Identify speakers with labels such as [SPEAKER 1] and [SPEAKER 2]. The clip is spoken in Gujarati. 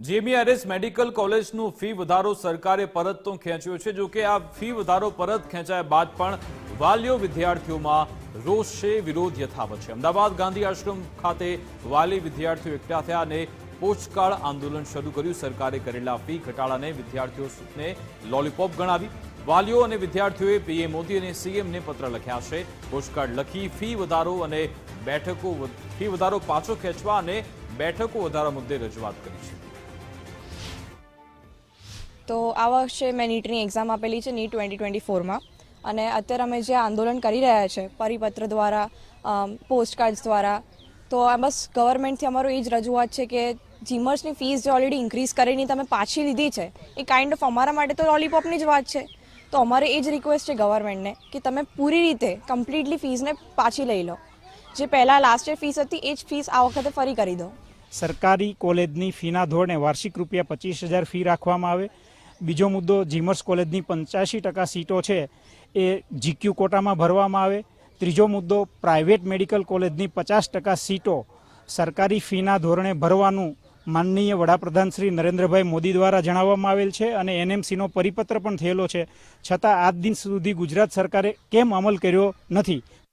[SPEAKER 1] જેબીઆરએસ મેડિકલ કોલેજનું ફી વધારો સરકારે પરત તો ખેંચ્યો છે. જો કે આ ફી વધારો પરત ખેંચાયા બાદ પણ વાલીઓ વિદ્યાર્થીઓમાં રોષે વિરોધ યથાવત છે. અમદાવાદ ગાંધી આશ્રમ ખાતે વાલી વિદ્યાર્થીઓ એકઠા થયા અને પોસ્ટકાર્ડ આંદોલન શરૂ કર્યું. સરકારે કરેલા ફી ઘટાડાને વિદ્યાર્થીઓને લોલીપોપ ગણાવી. વાલીઓ અને વિદ્યાર્થીઓએ પીએમ મોદી અને સીએમને પત્ર લખ્યા છે. પોસ્ટકાર્ડ લખી ફી વધારો અને બેઠકો ફી વધારો પાછો ખેંચવા અને બેઠકો વધારા મુદ્દે રજૂઆત કરી છે.
[SPEAKER 2] તો આ વર્ષે મેં નીટની એક્ઝામ આપેલી છે નીટ ટ્વેન્ટી ટ્વેન્ટી ફોરમાં અને અત્યારે અમે જે આંદોલન કરી રહ્યા છે, પરિપત્ર દ્વારા પોસ્ટકાર્ડ્સ દ્વારા, તો આ બસ ગવર્મેન્ટથી અમારું એ જ રજૂઆત છે કે જીમર્સની ફીસ જે ઓલરેડી ઇન્ક્રીઝ કરીને તમે પાછી લીધી છે, એ કાઇન્ડ ઓફ અમારા માટે તો લોલીપોપની જ વાત છે. તો અમારે એ જ રિક્વેસ્ટ છે ગવર્મેન્ટને કે તમે પૂરી રીતે કમ્પ્લીટલી ફીસને પાછી લઈ લો. જે પહેલાં લાસ્ટ ફીસ હતી, એ જ ફીસ આ વખતે ફરી કરી દો.
[SPEAKER 3] સરકારી કોલેજની ફીના ધોરણે વાર્ષિક રૂપિયા પચીસ હજાર ફી રાખવામાં આવે. બીજો મુદ્દો જીમર્સ કોલેજની પંચ્યાસી ટકા સીટો છે એ જીક્યુ કોટામાં ભરવામાં આવે. ત્રીજો મુદ્દો, પ્રાઇવેટ મેડિકલ કોલેજની પચાસ ટકા સીટો સરકારી ફીના ધોરણે ભરવાનું માનનીય વડાપ્રધાન શ્રી નરેન્દ્રભાઈ મોદી દ્વારા જણાવવામાં આવેલ છે અને એનએમસીનો પરિપત્ર પણ થયેલો છે. છતાં આજ દિન સુધી ગુજરાત સરકારે કેમ અમલ કર્યો નથી?